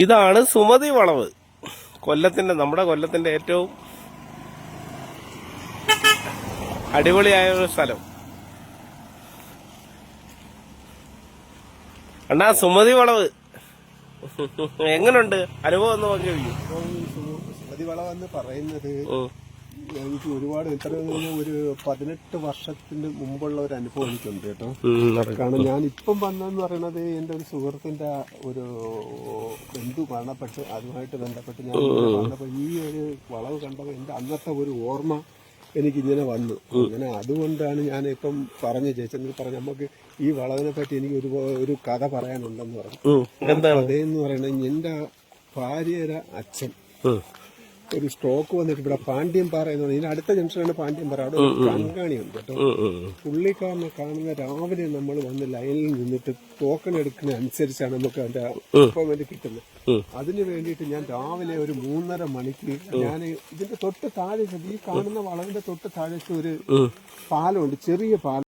ഇതാണ് സുമതി വളവ്. കൊല്ലത്തിന്റെ നമ്മുടെ കൊല്ലത്തിന്റെ ഏറ്റവും അടിപൊളിയായ ഒരു സ്ഥലം. അണ്ണാ സുമതി വളവ്. എങ്ങനുണ്ട്? അനുഭവം ഒന്ന് പങ്കുവയ്ക്കും വളവ് എന്ന് പറയുന്നത് എനിക്ക് ഒരുപാട് ഇത്ര ഒരു പതിനെട്ട് വർഷത്തിന് മുമ്പുള്ള ഒരു അനുഭവം എനിക്കുണ്ട് കേട്ടോ. കാരണം ഞാൻ ഇപ്പം വന്നതെന്ന് പറയുന്നത് എന്റെ ഒരു സുഹൃത്തിന്റെ ഒരു ബന്ധു മരണപ്പെട്ട് അതുമായിട്ട് ബന്ധപ്പെട്ട് ഞാൻ വന്നപ്പോൾ ഈ ഒരു വളവ് കണ്ടപ്പോൾ എന്റെ അന്നത്തെ ഒരു ഓർമ്മ എനിക്കിങ്ങനെ വന്നു. അങ്ങനെ അതുകൊണ്ടാണ് ഞാൻ ഇപ്പം പറഞ്ഞു ചേച്ചി പറഞ്ഞു നമുക്ക് ഈ വളവിനെ പറ്റി എനിക്ക് ഒരു ഒരു കഥ പറയാനുണ്ടെന്ന് പറഞ്ഞു. അതേന്ന് പറയുന്നത് എന്റെ ഭാര്യയുടെ അച്ഛൻ. ഒരു സ്ട്രോക്ക് വന്നിട്ട് ഇവിടെ പാണ്ഡ്യംപാറ എന്ന് പറഞ്ഞാൽ അടുത്ത ജംഗ്ഷനാണ് പാണ്ഡ്യംപാറ അവിടെ ഒരു കങ്കാണിയുണ്ട് കേട്ടോ. പുള്ളിക്കാരനെ കാണുന്ന രാവിലെ നമ്മൾ വന്ന് ലൈനിൽ നിന്നിട്ട് ടോക്കൺ എടുക്കുന്ന അനുസരിച്ചാണ് നമുക്ക് അതിന്റെ അപ്പോയിന്റ്മെന്റ് കിട്ടുന്നത്. അതിന് വേണ്ടിയിട്ട് ഞാൻ രാവിലെ ഒരു മൂന്നര മണിക്ക് ഞാൻ ഇതിന്റെ തൊട്ട് താഴെ ഈ കാണുന്ന വളവിന്റെ തൊട്ട് താഴേക്ക് ഒരു പാലമുണ്ട് ചെറിയ പാലം.